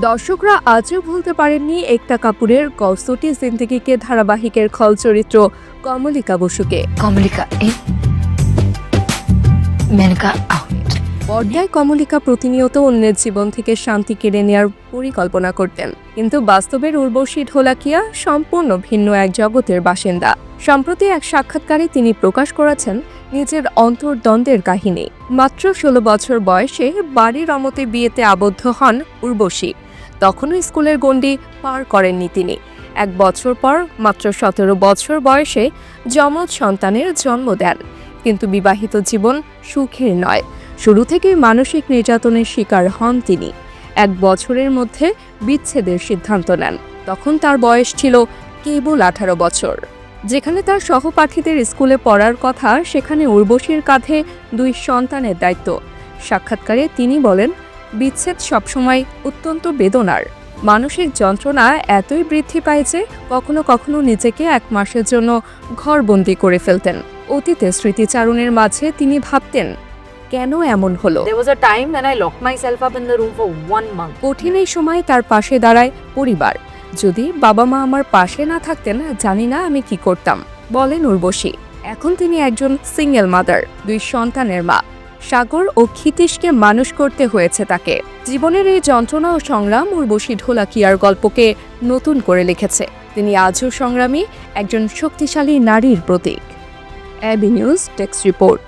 দর্শকরা আজও ভুলতে পারেননি একতা কাপুরের কসটি জিন্দিগিকে ধারাবাহিকের খল চরিত্র কমলিকা বসুকে। কমলিকা পর্দায় কমলিকা প্রতিনিয়ত অন্যের জীবন থেকে শান্তি কেড়ে নেওয়ার পরিকল্পনা করতেন। কিন্তু বাস্তবের উর্বশী ঢোলাকিয়া সম্পূর্ণ ভিন্ন এক জগতের বাসিন্দা। সম্প্রতি এক সাক্ষাৎকারে তিনি প্রকাশ করেছেন নিজের অন্তর্দ্বন্দ্বের কাহিনী। মাত্র ষোলো বছর বয়সে বাড়ির অমতে বিয়েতে আবদ্ধ হন উর্বশী। তখনও স্কুলের গণ্ডি পার করেননি তিনি। এক বছর পর মাত্র সতেরো বছর বয়সে যমজ সন্তানের জন্ম দেন। কিন্তু বিবাহিত জীবন সুখের নয়। শুরু থেকেই মানসিক নির্যাতনের শিকার হন তিনি। এক বছরের মধ্যে বিচ্ছেদের সিদ্ধান্ত নেন। তখন তার বয়স ছিল কেবল আঠারো বছর। যেখানে তার সহপাঠীদের স্কুলে পড়ার কথা, সেখানে উর্বশীর কাঁধে দুই সন্তানের দায়িত্ব। সাক্ষাৎকারে তিনি বলেন, বিচ্ছেদ সবসময় অত্যন্ত বেদনার। মানসিক যন্ত্রণা এতই বৃদ্ধি পায় যে কখনো কখনো নিজেকে এক মাসের জন্য ঘরবন্দি করে ফেলতেন। অতীতে স্মৃতিচারণের মাঝে তিনি ভাবতেন কেন এমন হলো? There was a time when I locked myself up in the room for one month. কঠিন এই সময় তার পাশে দাঁড়ায় পরিবার। যদি বাবা মা আমার পাশে না থাকতেন জানি না আমি কি করতাম। বলেন উর্বশী। এখন তিনি একজন সিঙ্গেল মাদার দুই সন্তানের মা। সাগর ও ক্ষিতীশকে মানুষ করতে হয়েছে তাকে। জীবনের এই যন্ত্রণা ও সংগ্রাম উর্বশী ঢোলাকিয়ার গল্পকে নতুন করে লিখেছে। তিনি আজও সংগ্রামী একজন শক্তিশালী নারীর প্রতীক। Abby news text report.